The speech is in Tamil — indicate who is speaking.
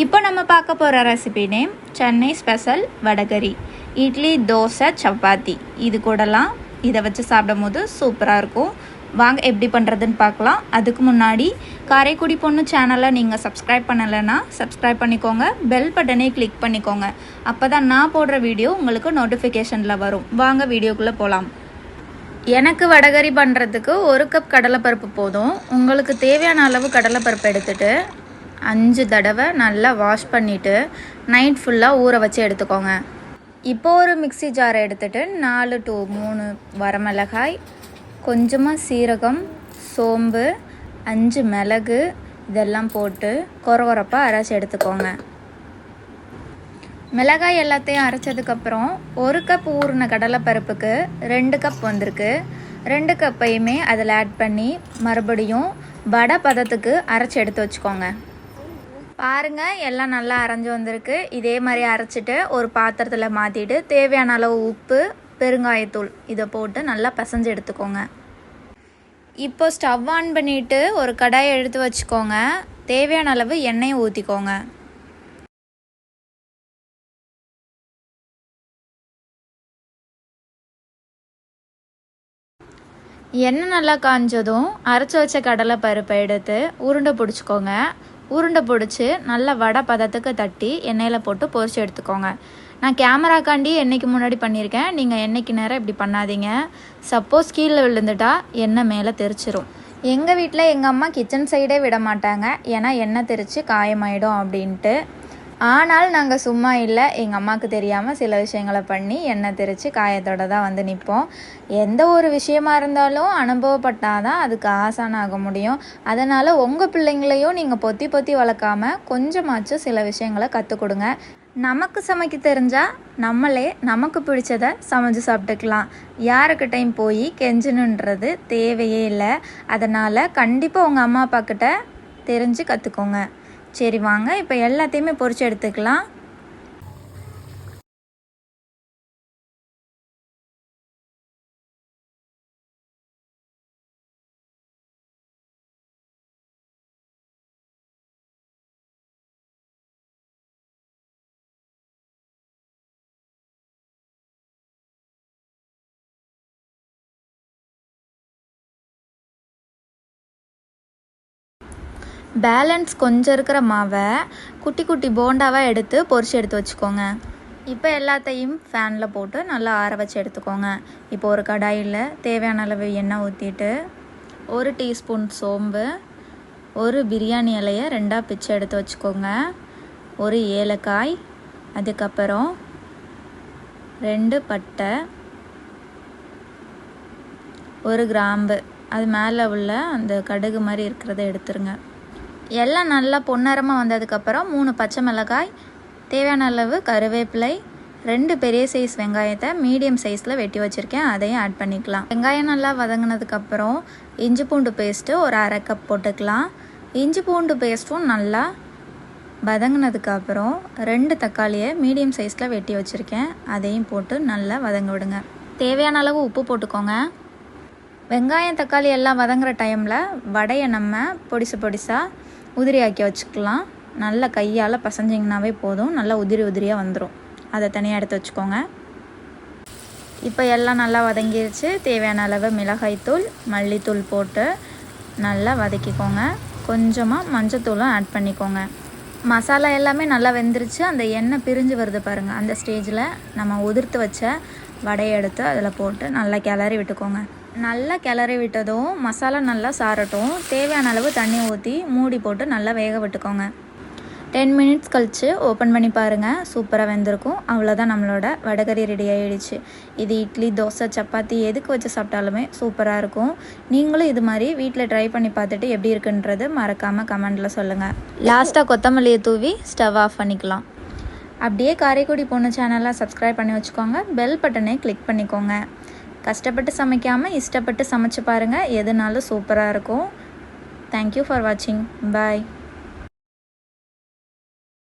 Speaker 1: இப்போ நம்ம பார்க்க போகிற recipe name Chennai special vadacurry. Idli dosa chapati. இது கூடலாம் இதை வச்சு சாப்பிடும் போது சூப்பராக இருக்கும். வாங்க எப்படி பண்ணுறதுன்னு பார்க்கலாம். அதுக்கு முன்னாடி காரைக்குடி பொண்ணு சேனலை நீங்கள் சப்ஸ்கிரைப் பண்ணலைன்னா சப்ஸ்கிரைப் பண்ணிக்கோங்க. பெல் பட்டனே கிளிக் பண்ணிக்கோங்க. அப்போ தான் நான் போடுற வீடியோ உங்களுக்கு நோட்டிஃபிகேஷனில் வரும். வாங்க வீடியோக்குள்ளே போகலாம் எனக்கு வடகரி பண்ணுறதுக்கு ஒரு கப் கடலைப்பருப்பு போதும். உங்களுக்கு தேவையான அளவு கடலைப்பருப்பு எடுத்துகிட்டு அஞ்சு தடவை நல்லா வாஷ் பண்ணிவிட்டு நைட் ஃபுல்லாக ஊற வச்சு எடுத்துக்கோங்க. இப்போ ஒரு மிக்ஸி ஜாரை எடுத்துகிட்டு நாலு டு மூணு வரமிளகாய் கொஞ்சமாக சீரகம் சோம்பு அஞ்சு மிளகு இதெல்லாம் போட்டு கொரகொரப்பாக அரைச்சி எடுத்துக்கோங்க. மிளகாய் எல்லாத்தையும் அரைச்சதுக்கப்புறம் ஒரு கப் ஊறின கடலைப்பருப்புக்கு ரெண்டு கப் வந்திருக்கு. ரெண்டு கப்பையுமே அதில் ஆட் பண்ணி மறுபடியும் வடை பதத்துக்கு அரைச்சி எடுத்து வச்சுக்கோங்க. பாருங்க எல்லாம் நல்லா அரைஞ்சு வந்திருக்கு. இதே மாதிரி அரைச்சிட்டு ஒரு பாத்திரத்தில் மாற்றிட்டு தேவையான அளவு உப்பு பெருங்காயத்தூள் இதை போட்டு நல்லா பிசைஞ்சு எடுத்துக்கோங்க. இப்போ ஸ்டவ் ஆன் பண்ணிவிட்டு ஒரு கடாயை எடுத்து வச்சுக்கோங்க. தேவையான அளவு எண்ணெயை ஊற்றிக்கோங்க எண்ணெய் நல்லா காஞ்சதும் அரைச்சி வச்ச கடலை பருப்பை எடுத்து உருண்டை பிடிச்சிக்கோங்க. உருண்டை பிடிச்சி நல்லா வடை பதத்துக்கு தட்டி எண்ணெயில் போட்டு பொரிச்சு எடுத்துக்கோங்க. நான் கேமராக்காண்டி என்னைக்கு முன்னாடி பண்ணியிருக்கேன். நீங்கள் என்னைக்கு நேரம் இப்படி பண்ணாதீங்க. சப்போஸ் கீழே விழுந்துட்டா எண்ணெய் மேலே தெரிச்சிரும். எங்கள் வீட்டில் எங்கள் அம்மா கிச்சன் சைடே விட மாட்டாங்க. ஏன்னா எண்ணெய் தெரித்து காயமாயிடும் அப்படின்ட்டு. ஆனால் நாங்கள் சும்மா இல்லை. எங்கள் அம்மாவுக்கு தெரியாமல் சில விஷயங்களை பண்ணி எண்ணெய் தெரித்து காயத்தோட தான் வந்து நிற்போம் எந்த ஒரு விஷயமா இருந்தாலும் அனுபவப்பட்டால் தான் அதுக்கு ஆசான ஆக முடியும். அதனால் உங்கள் பிள்ளைங்களையும் நீங்கள் பொத்தி பொத்தி வளர்க்காம கொஞ்சமாச்சும் சில விஷயங்களை கற்றுக் கொடுங்க. நமக்கு சமைக்க தெரிஞ்சால் நம்மளே நமக்கு பிடிச்சத சமைச்சு சாப்பிட்டுக்கலாம். யாருக்கிட்டையும் போய் கெஞ்சணுன்றது தேவையே இல்லை. அதனால் கண்டிப்பாக உங்கள் அம்மா அப்பாக்கிட்ட தெரிஞ்சு கற்றுக்கோங்க சரி வாங்க இப்போ எல்லாத்தையுமே பொறிச்சு எடுத்துக்கலாம். பேலன்ஸ் கொஞ்சம் இருக்கிற மாவை குட்டி குட்டி போண்டாவாக எடுத்து பொரிச்சு எடுத்து வச்சுக்கோங்க. இப்போ எல்லாத்தையும் ஃபேனில் போட்டு நல்லா ஆற வச்சு எடுத்துக்கோங்க. இப்போ ஒரு கடாயில் தேவையான அளவு எண்ணெய் ஊற்றிட்டு ஒரு டீஸ்பூன் சோம்பு ஒரு பிரியாணி இலையை ரெண்டாக பிச்சு எடுத்து வச்சுக்கோங்க. ஒரு ஏலக்காய் அதுக்கப்புறம் ரெண்டு பட்டை ஒரு கிராம்பு. அது மேலே உள்ள அந்த கடுகு மாதிரி இருக்கிறத எடுத்துருங்க. எல்லாம் நல்லா பொன்னரமாக வந்ததுக்கப்புறம் மூணு பச்சை மிளகாய் தேவையான அளவு கருவேப்பிலை ரெண்டு பெரிய சைஸ் வெங்காயத்தை மீடியம் சைஸில் வெட்டி வச்சுருக்கேன். அதையும் ஆட் பண்ணிக்கலாம். வெங்காயம் நல்லா வதங்கினதுக்கப்புறம் இஞ்சி பூண்டு பேஸ்ட்டு ஒரு அரை கப் போட்டுக்கலாம். இஞ்சி பூண்டு பேஸ்ட்டும் நல்லா வதங்கினதுக்கப்புறம் ரெண்டு தக்காளியை மீடியம் சைஸில் வெட்டி வச்சுருக்கேன். அதையும் போட்டு நல்லா வதங்க விடுங்க. தேவையான அளவு உப்பு போட்டுக்கோங்க. வெங்காயம் தக்காளி எல்லாம் வதங்குற டைமில் வடையை நம்ம பொடிசு பொடிசாக உதிரியாக்கி வச்சுக்கலாம். நல்லா கையால் பசஞ்சிங்கனாவே போதும். நல்லா உதிரி உதிரியாக வந்துடும் அதை தனியாக எடுத்து வச்சுக்கோங்க. இப்போ எல்லாம் நல்லா வதங்கிருச்சு. தேவையான அளவு மிளகாய்த்தூள் மல்லித்தூள் போட்டு நல்லா வதக்கிக்கோங்க. கொஞ்சமாக மஞ்சத்தூளும் ஆட் பண்ணிக்கோங்க. மசாலா எல்லாமே நல்லா வெந்துருச்சு. அந்த எண்ணெய் பிரிஞ்சு வருது பாருங்கள் அந்த ஸ்டேஜில் நம்ம உதிர்த்து வச்ச வடையை எடுத்து அதில் போட்டு நல்லா கிளறி விட்டுக்கோங்க. நல்லா கிளறி விட்டதும் மசாலா நல்லா சாரட்டும் தேவையான அளவு தண்ணி ஊற்றி மூடி போட்டு நல்லா வேக விட்டுக்கோங்க. டென் மினிட்ஸ் கழித்து ஓப்பன் பண்ணி பாருங்கள் சூப்பராக வெந்திருக்கும். அவ்வளோதான் நம்மளோட வடகறி ரெடி ஆகிடுச்சு இது இட்லி தோசை சப்பாத்தி எதுக்கு வச்சு சாப்பிட்டாலுமே சூப்பராக இருக்கும். நீங்களும் இது மாதிரி வீட்டில் ட்ரை பண்ணி பார்த்துட்டு எப்படி இருக்குன்றது மறக்காமல் கமெண்டில் சொல்லுங்கள் லாஸ்ட்டாக கொத்தமல்லியை தூவி ஸ்டவ் ஆஃப் பண்ணிக்கலாம். அப்படியே காரைக்குடி பொண்ணு சேனலை சப்ஸ்கிரைப் பண்ணி வச்சுக்கோங்க. பெல் பட்டனை கிளிக் பண்ணிக்கோங்க. கஷ்டப்பட்டு சமைக்காமல் இஷ்டப்பட்டு சமைச்சு பாருங்கள் எதுனாலும் சூப்பராக இருக்கும். தேங்க்யூ ஃபார் வாட்சிங் பாய்